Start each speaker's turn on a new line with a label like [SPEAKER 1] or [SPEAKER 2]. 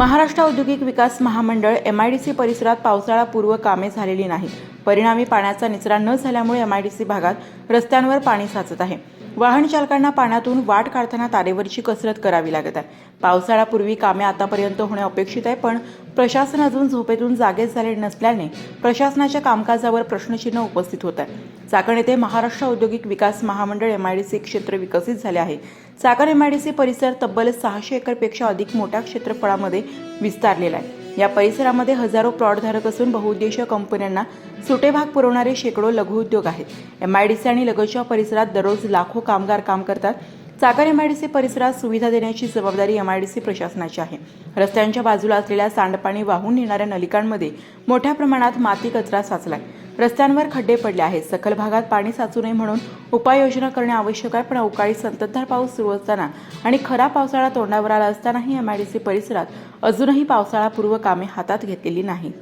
[SPEAKER 1] महाराष्ट्र औद्योगिक विकास महामंडळ M I D C परिसरात पावसाळापूर्व कामे झालेली नाही परिणामी पाण्याचा निचरा न झाल्यामुळे एम आयडीसी भागात रस्त्यांवर पाणी साचत आहे. वाहन चालकांना पाण्यातून वाट काढताना तारेवरची कसरत करावी लागत आहे. पावसाळ्यापूर्वी कामे आतापर्यंत होणे अपेक्षित आहे पण प्रशासन अजून झोपेतून जागेच झाले नसल्याने प्रशासनाच्या कामकाजावर प्रश्नचिन्ह उपस्थित होत आहे. चाकण येथे महाराष्ट्र औद्योगिक विकास महामंडळ एमआयडीसी क्षेत्र विकसित झाले आहे. चाकण एमआयडीसी परिसर तब्बल सहाशे एकरपेक्षा अधिक मोठ्या क्षेत्रफळामध्ये विस्तारलेला आहे. या परिसरामध्ये हजारो प्लॉटधारक असून बहुउद्देशीय कंपन्यांना सुटे भाग पुरवणारे शेकडो लघुउद्योग आहेत. एम आय डी सी आणि लगतच्या परिसरात दररोज लाखो कामगार काम करतात. चाकण एमआयडीसी परिसरात सुविधा देण्याची जबाबदारी एमआयडीसी प्रशासनाची आहे. रस्त्यांच्या बाजूला असलेल्या सांडपाणी वाहून नेणाऱ्या नलिकांमध्ये मोठ्या प्रमाणात माती कचरा साचलाय. रस्त्यांवर खड्डे पडले आहेत. सखल भागात पाणी साचू नये म्हणून उपाययोजना करणे आवश्यक आहे पण अवकाळी संततधार पाऊस सुरू असताना आणि खरा पावसाळा तोंडावर आला असतानाही एमआयडीसी परिसरात अजूनही पावसाळापूर्व कामे हातात घेतलेली नाही.